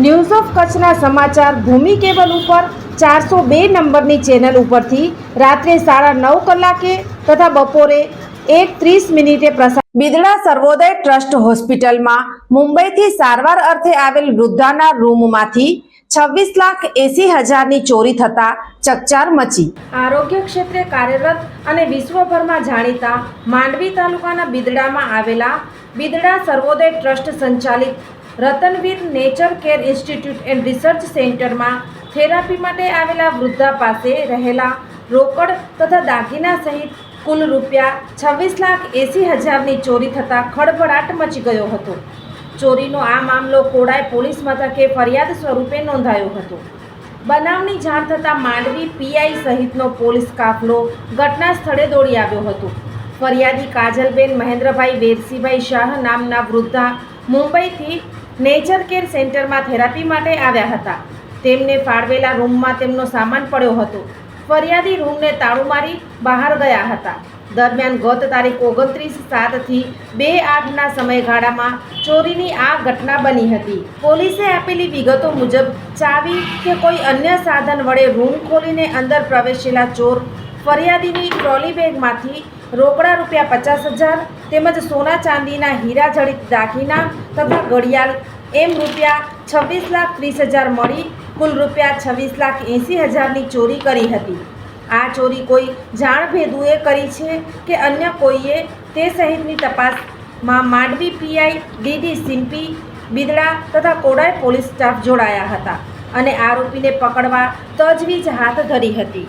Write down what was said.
news of કચ્છના સમાચાર ભૂમિ cable ઉપર ચારસો બે નંબરની ચેનલ ઉપરથી રાત્રે સાડા નવ કલાકે તથા બપોરે એક ત્રીસ મિનિટે પ્રસાર બિદડા સર્વોદય ટ્રસ્ટ હોસ્પિટલમાં મુંબઈથી સારવાર અર્થે આવેલ વૃદ્ધાના રૂમમાંથી છવ્વીસ લાખ એસી હજારની ચોરી થતા ચકચાર મચી. આરોગ્ય ક્ષેત્રે કાર્યરત અને વિશ્વભરમાં જાણીતા માંડવી તાલુકાના બિદડામાં આવેલા બિદડા સર્વોદય ટ્રસ્ટ સંચાલિત Ratanveer nature care institute and research સેન્ટરમાં થેરાપી માટે આવેલા વૃદ્ધા પાસે રહેલા રોકડ તથા દાગીના સહિત કુલ રૂપિયા છવ્વીસ લાખ એંસી હજારની ચોરી થતાં ખળભળાટ મચી ગયો હતો. ચોરીનો આ મામલો કોડાય પોલીસ મથકે ફરિયાદ સ્વરૂપે નોંધાયો હતો. બનાવની જાણ થતાં માંડવી પીઆઈ સહિતનો પોલીસ કાફલો ઘટના સ્થળે દોડી આવ્યો હતો. ફરિયાદી કાજલબેન મહેન્દ્રભાઈ વેરસીભાઈ શાહ નામના વૃદ્ધા મુંબઈથી નેચર કેર સેન્ટરમાં થેરાપી માટે આવ્યા હતા. તેમને ફાળવેલા રૂમમાં તેમનો સામાન પડ્યો હતો. ફરિયાદી રૂમને તાળું મારી બહાર ગયા હતા. દરમિયાન ગત તારીખ ઓગણત્રીસ સાતથી બે આઠના સમયગાળામાં ચોરીની આ ઘટના બની હતી. પોલીસે આપેલી વિગતો મુજબ ચાવી કે કોઈ અન્ય સાધન વડે રૂમ ખોલીને અંદર પ્રવેશેલા ચોર ફરિયાદીની ટ્રોલી બેગમાંથી રોકડા રૂપિયા પચાસ હજાર તેમજ સોના ચાંદીના હીરા જડિત દાગીના તથા ઘડિયાળ એમ રૂપિયા છવ્વીસ લાખ ત્રીસ હજાર મળી, કુલ રૂપિયા છવ્વીસ લાખ એંસી હજારની ચોરી કરી હતી. આ ચોરી કોઈ જાણભેદુએ કરી છે કે અન્ય કોઈએ તે સહિતની તપાસમાં માંડવી પીઆઈ ડીડી સિમ્પી બિદડા તથા કોડાઈ પોલીસ સ્ટાફ જોડાયા હતા અને આરોપીને પકડવા તજવીજ હાથ ધરી હતી.